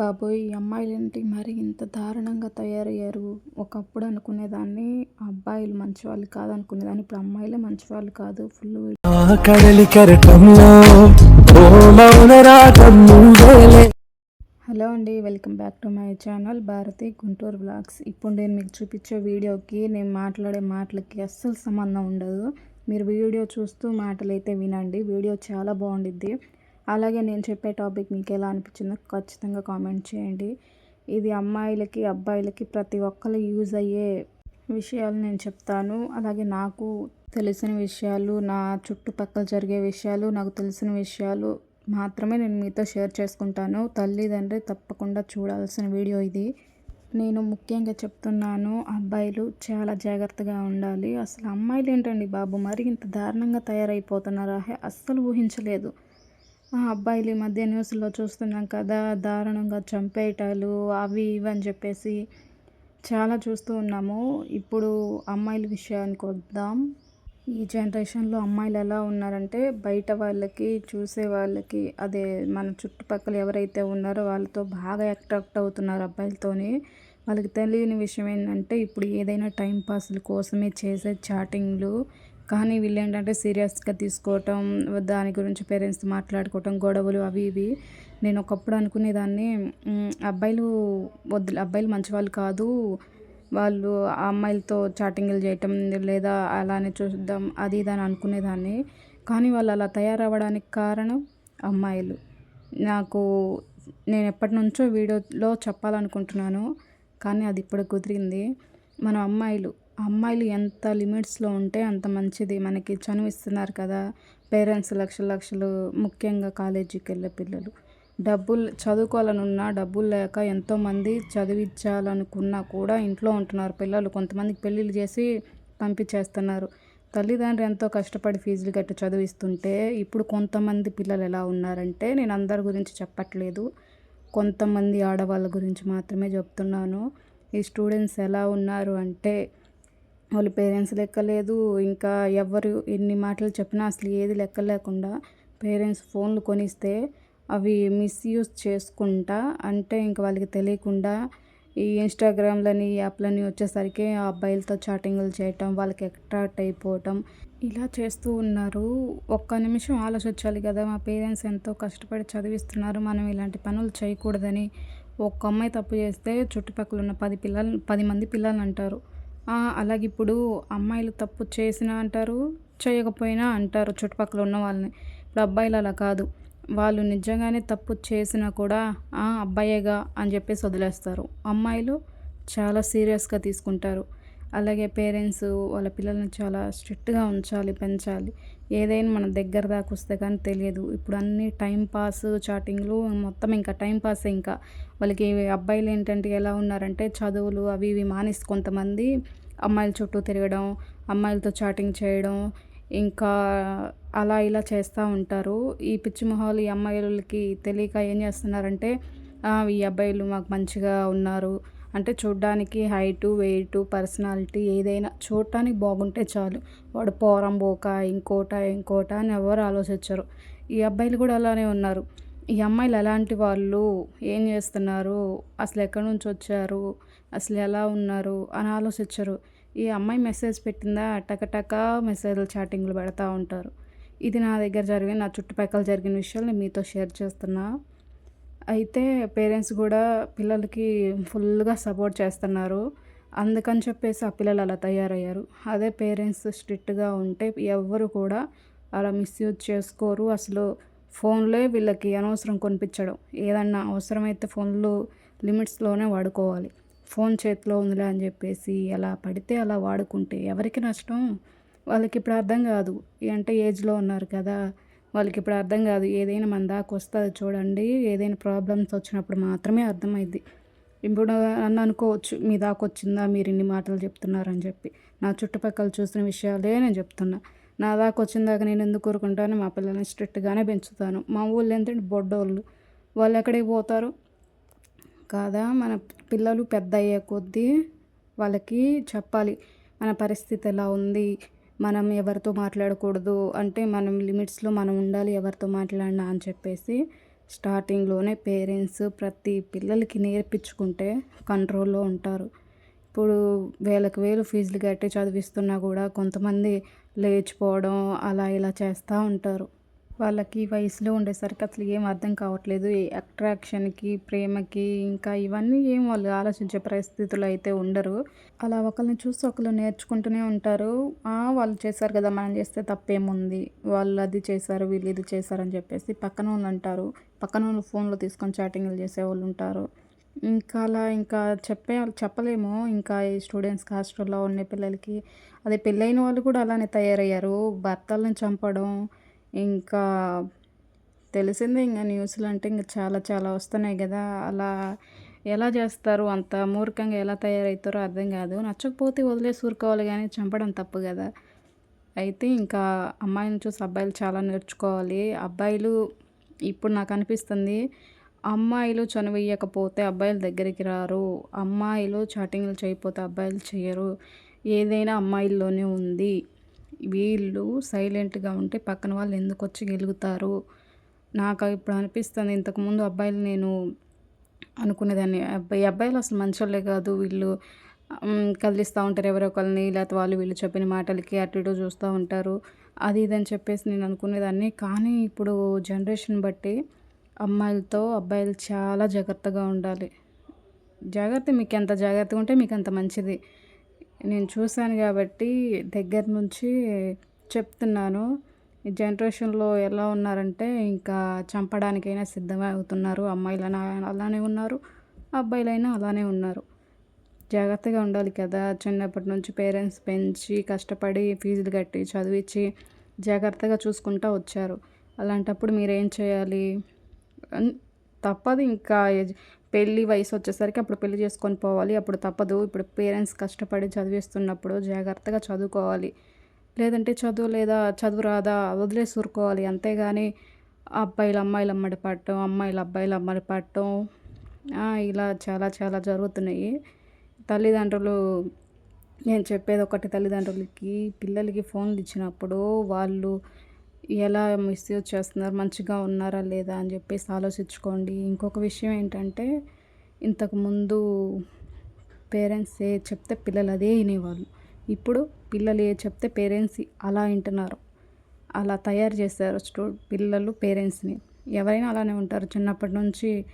బాబోయ్ ఈ అమ్మాయిలేంటి మరి ఇంత దారుణంగా తయారయ్యారు? ఒకప్పుడు అనుకునేదాన్ని అబ్బాయిలు మంచివాళ్ళు కాదు అనుకునేదాన్ని ఇప్పుడు అమ్మాయిలే మంచివాళ్ళు కాదు ఫుల్ హలో అండి welcome back to my channel Bharati Guntur blogs. ఇప్పుడు నేను మీకు చూపించే వీడియోకి నేను మాట్లాడే మాటలకి అస్సలు సంబంధం ఉండదు. మీరు వీడియో చూస్తూ మాటలు అయితే వినండి. వీడియో చాలా బాగుండిద్ది. అలాగే నేను చెప్పే టాపిక్ మీకు ఎలా అనిపించిందో ఖచ్చితంగా కామెంట్ చేయండి. ఇది అమ్మాయిలకి అబ్బాయిలకి ప్రతి ఒక్కరు యూజ్ అయ్యే విషయాలు నేను చెప్తాను. అలాగే నాకు తెలిసిన విషయాలు నా చుట్టుపక్కల జరిగే విషయాలు నాకు తెలిసిన విషయాలు మాత్రమే నేను మీతో షేర్ చేసుకుంటాను. తల్లిదండ్రి తప్పకుండా చూడాల్సిన వీడియో ఇది. నేను ముఖ్యంగా చెప్తున్నాను అబ్బాయిలు చాలా జాగ్రత్తగా ఉండాలి. అసలు అమ్మాయిలు ఏంటండి బాబు? మరి ఇంత దారుణంగా తయారైపోతున్నారా? అస్సలు ఊహించలేదు. ఆ అబ్బాయిలు ఈ మధ్య న్యూస్లో చూస్తున్నాం కదా దారుణంగా చంపేయటాలు అవి ఇవి అని చెప్పేసి చాలా చూస్తూ ఉన్నాము. ఇప్పుడు అమ్మాయిల విషయానికి వద్దాం. ఈ జనరేషన్లో అమ్మాయిలు ఎలా ఉన్నారంటే బయట వాళ్ళకి చూసే వాళ్ళకి అదే మన చుట్టుపక్కల ఎవరైతే ఉన్నారో వాళ్ళతో బాగా అట్రాక్ట్ అవుతున్నారు అబ్బాయిలతోని. వాళ్ళకి తెలియని విషయం ఏంటంటే ఇప్పుడు ఏదైనా టైం పాస్ల కోసమే చేసే చాటింగ్లు కానీ వీళ్ళు ఏంటంటే సీరియస్గా తీసుకోవటం దాని గురించి పేరెంట్స్ మాట్లాడుకోవటం గొడవలు అవి ఇవి. నేను ఒకప్పుడు అనుకునేదాన్ని అబ్బాయిలు వద్దు అబ్బాయిలు మంచివాళ్ళు కాదు. వాళ్ళు ఆ అమ్మాయిలతో చాటింగ్లు చేయటం లేదా అలానే చూద్దాం అది ఇది అని అనుకునేదాన్ని. కానీ వాళ్ళు అలా తయారవ్వడానికి కారణం అమ్మాయిలు. నాకు నేను ఎప్పటి నుంచో వీడియోలో చెప్పాలనుకుంటున్నాను కానీ అది ఇప్పుడు కుదిరింది. మన అమ్మాయిలు అమ్మాయిలు ఎంత లిమిట్స్లో ఉంటే అంత మంచిది. మనకి చనువిస్తున్నారు కదా పేరెంట్స్ లక్షల లక్షలు ముఖ్యంగా కాలేజీకి వెళ్ళే పిల్లలు. డబ్బులు చదువుకోవాలనున్నా డబ్బులు లేక ఎంతోమంది చదివించాలనుకున్నా కూడా ఇంట్లో ఉంటున్నారు పిల్లలు. కొంతమందికి పెళ్ళిళ్ళు చేసి పంపించేస్తున్నారు. తల్లిదండ్రులు ఎంతో కష్టపడి ఫీజులు కట్టి చదివిస్తుంటే ఇప్పుడు కొంతమంది పిల్లలు ఎలా ఉన్నారంటే నేను అందరి గురించి చెప్పట్లేదు. కొంతమంది ఆడవాళ్ళ గురించి మాత్రమే చెప్తున్నాను. ఈ స్టూడెంట్స్ ఎలా ఉన్నారు అంటే వాళ్ళ పేరెంట్స్ లెక్క లేదు ఇంకా ఎవరు ఎన్ని మాటలు చెప్పినా అసలు ఏది లెక్క లేకుండా పేరెంట్స్ ఫోన్లు కొనిస్తే అవి మిస్యూజ్ చేసుకుంటా అంటే ఇంకా వాళ్ళకి తెలియకుండా ఈ ఇన్స్టాగ్రామ్లని యాప్లని వచ్చేసరికి ఆ అబ్బాయిలతో చాటింగ్లు చేయటం వాళ్ళకి అట్రాక్ట్ అయిపోవటం ఇలా చేస్తూ ఉన్నారు. ఒక్క నిమిషం ఆలోచించాలి కదా మా పేరెంట్స్ ఎంతో కష్టపడి చదివిస్తున్నారు. మనం ఇలాంటి పనులు చేయకూడదని. ఒక్క అమ్మాయి తప్పు చేస్తే చుట్టుపక్కల ఉన్న పది పిల్లలు పది మంది పిల్లలు అంటారు అలాగే ఇప్పుడు అమ్మాయిలు తప్పు చేసినా అంటారు చేయకపోయినా అంటారు చుట్టుపక్కల ఉన్న వాళ్ళని. ఇప్పుడు అబ్బాయిలు అలా కాదు. వాళ్ళు నిజంగానే తప్పు చేసినా కూడా "ఆ, అబ్బాయేగా అని చెప్పేసి వదిలేస్తారు. అమ్మాయిలు చాలా సీరియస్గా తీసుకుంటారు. అలాగే పేరెంట్స్ వాళ్ళ పిల్లల్ని చాలా స్ట్రిక్ట్గా ఉంచాలి పెంచాలి. ఏదైనా మన దగ్గర దాకా వస్తే కానీ తెలియదు. ఇప్పుడు అన్ని టైం పాస్ చాటింగ్లు మొత్తం ఇంకా టైం పాస్ ఇంకా. వాళ్ళకి అబ్బాయిలు ఏంటంటే ఎలా ఉన్నారంటే చదువులు అవి ఇవి మానేసి కొంతమంది అమ్మాయిల చుట్టూ తిరగడం అమ్మాయిలతో చాటింగ్ చేయడం ఇంకా అలా ఇలా చేస్తూ ఉంటారు. ఈ పిచ్చి మొహాలు ఈ అమ్మాయిలకి తెలియక ఏం చేస్తున్నారంటే ఈ అబ్బాయిలు మాకు మంచిగా ఉన్నారు. అంటే చూడ్డానికి హైటు వెయిట్ పర్సనాలిటీ ఏదైనా చూడటానికి బాగుంటే చాలు. వాడు పోరం పోక ఇంకోట ఇంకోట అని ఎవరు ఆలోచించరు. ఈ అబ్బాయిలు కూడా అలానే ఉన్నారు. ఈ అమ్మాయిలు ఎలాంటి వాళ్ళు ఏం చేస్తున్నారు? అసలు ఎక్కడి నుంచి వచ్చారు? అసలు ఎలా ఉన్నారు? అని ఆలోచించరు. ఈ అమ్మాయి మెసేజ్ పెట్టిందా? టకటక మెసేజ్లు చాటింగ్లు పెడతా ఉంటారు. ఇది నా దగ్గర జరిగిన నా చుట్టుపక్కల జరిగిన విషయాలు నేను మీతో షేర్ చేస్తున్నా. అయితే పేరెంట్స్ కూడా పిల్లలకి ఫుల్గా సపోర్ట్ చేస్తున్నారు. అందుకని చెప్పేసి ఆ పిల్లలు అలా తయారయ్యారు. అదే పేరెంట్స్ స్ట్రిక్ట్గా ఉంటే ఎవ్వరు కూడా అలా మిస్యూజ్ చేసుకోరు. అసలు ఫోన్లే వీళ్ళకి అనవసరం కొనిపించడం. ఏదన్నా అవసరమైతే ఫోన్లు లిమిట్స్లోనే వాడుకోవాలి. ఫోన్ చేతిలో ఉందిలే అని చెప్పేసి ఎలా పడితే అలా వాడుకుంటే ఎవరికి నష్టం? వాళ్ళకి ఇప్పుడు అర్థం కాదు. అంటే ఏజ్లో ఉన్నారు కదా. వాళ్ళకి ఇప్పుడు అర్థం కాదు ఏదైనా మన దాకా వస్తుంది చూడండి ఏదైనా ప్రాబ్లమ్స్ వచ్చినప్పుడు మాత్రమే అర్థమైద్ది. ఇప్పుడు అని అనుకోవచ్చు మీ దాకా వచ్చిందా మీరు ఇన్ని మాటలు చెప్తున్నారని చెప్పి. నా చుట్టుపక్కల చూసిన విషయాలే నేను చెప్తున్నా. నా దాకా వచ్చిందాక నేను ఎందుకు కోరుకుంటాను మా పిల్లల్ని స్ట్రిక్ట్గానే పెంచుతాను. మా ఊళ్ళో ఏంటంటే బొడ్డోళ్ళు. వాళ్ళు ఎక్కడికి పోతారు? కాదా మన పిల్లలు పెద్ద అయ్యే కొద్దీ వాళ్ళకి చెప్పాలి మన పరిస్థితి ఎలా ఉంది మనం ఎవరితో మాట్లాడకూడదు అంటే మనం లిమిట్స్లో మనం ఉండాలి ఎవరితో మాట్లాడినా అని చెప్పేసి స్టార్టింగ్లోనే పేరెంట్స్ ప్రతి పిల్లలకి నేర్పించుకుంటే కంట్రోల్లో ఉంటారు. ఇప్పుడు వేలకు వేలు ఫీజులు కట్టి చదివిస్తున్నా కూడా కొంతమంది లేచిపోవడం అలా ఇలా చేస్తూ ఉంటారు. వాళ్ళకి వయసులో ఉండేసరికి అసలు ఏం అర్థం కావట్లేదు. అట్రాక్షన్కి ప్రేమకి ఇంకా ఇవన్నీ ఏం వాళ్ళు ఆలోచించే పరిస్థితులు అయితే ఉండరు. అలా ఒకరిని చూసి ఒకరు నేర్చుకుంటూనే ఉంటారు. వాళ్ళు చేశారు కదా మనం చేస్తే తప్పేముంది. వాళ్ళు అది చేశారు వీళ్ళు ఇది చేశారు అని చెప్పేసి పక్కన వాళ్ళు అంటారు. పక్కన వాళ్ళు ఫోన్లో తీసుకొని చాటింగ్లు చేసేవాళ్ళు ఉంటారు. ఇంకా అలా ఇంకా చెప్పే చెప్పలేము. ఇంకా ఈ స్టూడెంట్స్కి హాస్టల్లో ఉండే పిల్లలకి అదే పెళ్ళైన వాళ్ళు కూడా అలానే తయారయ్యారు. భర్తలను చంపడం ఇంకా తెలిసిందే ఇంకా న్యూస్లు అంటే ఇంకా చాలా చాలా వస్తున్నాయి కదా అలా ఎలా చేస్తారు? అంత మూర్ఖంగా ఎలా తయారవుతారో అర్థం కాదు. నచ్చకపోతే వదిలేసి ఊరుకోవాలి కానీ చంపడం తప్పు కదా అయితే ఇంకా అమ్మాయిని చూసి అబ్బాయిలు చాలా నేర్చుకోవాలి. అబ్బాయిలు ఇప్పుడు నాకు అనిపిస్తుంది అమ్మాయిలు చనివేయకపోతే అబ్బాయిల దగ్గరికి రారు. అమ్మాయిలు చాటింగ్లు చేయకపోతే అబ్బాయిలు చేయరు. ఏదైనా అమ్మాయిల్లోనే ఉంది. వీళ్ళు సైలెంట్గా ఉంటే పక్కన వాళ్ళు ఎందుకు వచ్చి గెలుగుతారు? నాకు ఇప్పుడు అనిపిస్తుంది. ఇంతకుముందు అబ్బాయిలు నేను అనుకునేదాన్ని. అబ్బాయి అబ్బాయిలు అసలు మంచోళ్ళే కాదు. వీళ్ళు మ్, కదిలిస్తూ ఉంటారు ఎవరో ఒకరిని లేకపోతే వాళ్ళు వీళ్ళు చెప్పిన మాటలకి అటు ఇటు చూస్తూ ఉంటారు. అది ఇది అని చెప్పేసి నేను అనుకునేదాన్ని. కానీ ఇప్పుడు జనరేషన్ బట్టి అమ్మాయిలతో అబ్బాయిలు చాలా జాగ్రత్తగా ఉండాలి. జాగ్రత్త మీకు ఎంత జాగ్రత్తగా ఉంటే మీకు అంత మంచిది. నేను చూశాను కాబట్టి దగ్గర నుంచి చెప్తున్నాను. ఈ జనరేషన్లో ఎలా ఉన్నారంటే ఇంకా చంపడానికైనా సిద్ధమే అవుతున్నారు. అమ్మాయిలైనా అలానే ఉన్నారు. అబ్బాయిలైనా అలానే ఉన్నారు. జాగ్రత్తగా ఉండాలి కదా. చిన్నప్పటి నుంచి పేరెంట్స్ పెంచి కష్టపడి ఫీజులు కట్టి చదివించి జాగ్రత్తగా చూసుకుంటూ వచ్చారు. అలాంటప్పుడు మీరేం చేయాలి? తప్పదు ఇంకా. పెళ్ళి వయసు వచ్చేసరికి అప్పుడు పెళ్ళి చేసుకొని పోవాలి. అప్పుడు తప్పదు. ఇప్పుడు పేరెంట్స్ కష్టపడి చదివిస్తున్నప్పుడు జాగ్రత్తగా చదువుకోవాలి. లేదంటే చదువు లేదా చదువు రాదా వదిలేసి ఊరుకోవాలి. అంతేగాని అబ్బాయిలు అమ్మాయిలు అమ్మడి పట్టడం అమ్మాయిలు అబ్బాయిలు అమ్మడి పట్టడం ఇలా చాలా చాలా జరుగుతున్నాయి. తల్లిదండ్రులు నేను చెప్పేది ఒకటి తల్లిదండ్రులకి పిల్లలకి ఫోన్లు ఇచ్చినప్పుడు వాళ్ళు ఎలా మిస్యూజ్ చేస్తున్నారు? మంచిగా ఉన్నారా లేదా అని చెప్పేసి ఆలోచించుకోండి. ఇంకొక విషయం ఏంటంటే ఇంతకుముందు పేరెంట్స్ ఏ చెప్తే పిల్లలు అదే వినేవాళ్ళు. ఇప్పుడు పిల్లలు ఏ చెప్తే పేరెంట్స్ అలా వింటున్నారు. అలా తయారు చేశారు స్టూ పిల్లలు పేరెంట్స్ని. ఎవరైనా అలానే ఉంటారు. చిన్నప్పటి నుంచి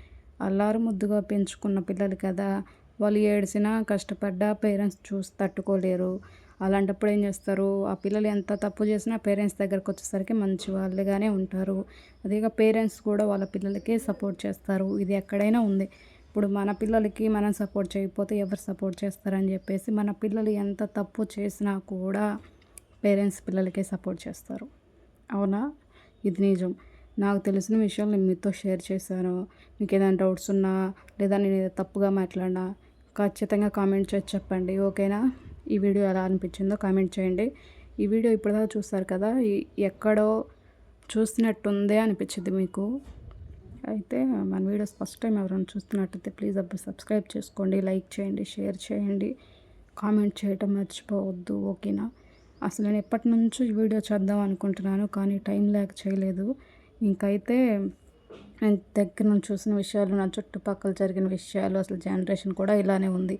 అల్లారు ముద్దుగా పెంచుకున్న పిల్లలు కదా. వాళ్ళు ఏడ్చినా కష్టపడ్డా పేరెంట్స్ చూసి తట్టుకోలేరు. అలాంటప్పుడు ఏం చేస్తారు? ఆ పిల్లలు ఎంత తప్పు చేసినా పేరెంట్స్ దగ్గరకు వచ్చేసరికి మంచి వాళ్ళుగానే ఉంటారు. అదేగా పేరెంట్స్ కూడా వాళ్ళ పిల్లలకే సపోర్ట్ చేస్తారు. ఇది ఎక్కడైనా ఉంది. ఇప్పుడు మన పిల్లలకి మనం సపోర్ట్ చేయకపోతే ఎవరు సపోర్ట్ చేస్తారని చెప్పేసి మన పిల్లలు ఎంత తప్పు చేసినా కూడా పేరెంట్స్ పిల్లలకే సపోర్ట్ చేస్తారు. అవునా? ఇది నిజం. నాకు తెలిసిన విషయాలు నేను మీతో షేర్ చేశాను. మీకు ఏదైనా డౌట్స్ ఉన్నా లేదా నేను తప్పుగా మాట్లాడినా ఖచ్చితంగా కామెంట్ చేసి చెప్పండి. ఓకేనా? ఈ వీడియో ఎలా అనిపించిందో కామెంట్ చేయండి. ఈ వీడియో ఇప్పటిదాకా చూస్తారు కదా ఈ- ఎక్కడో చూసినట్టుందే అనిపించింది మీకు. అయితే మన వీడియోస్ ఫస్ట్ టైం ఎవరైనా చూస్తున్నట్టయితే ప్లీజ్ అబ్బాయి సబ్స్క్రైబ్ చేసుకోండి లైక్ చేయండి షేర్ చేయండి. కామెంట్ చేయటం మర్చిపోవద్దు ఓకేనా? అసలు నేను ఎప్పటి నుంచో ఈ వీడియో చేద్దాం అనుకుంటున్నాను కానీ టైం లేక చేయలేదు. ఇంకైతే నేను దగ్గర నుంచి చూసిన విషయాలు నా చుట్టుపక్కల జరిగిన విషయాలు అసలు జనరేషన్ కూడా ఇలానే ఉంది.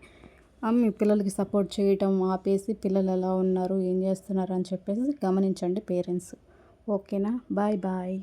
మీ పిల్లలకి సపోర్ట్ చేయటం ఆపేసి పిల్లలు ఎలా ఉన్నారు ఏం చేస్తున్నారు అని చెప్పేసి గమనించండి పేరెంట్స్. ఓకేనా? Bye bye.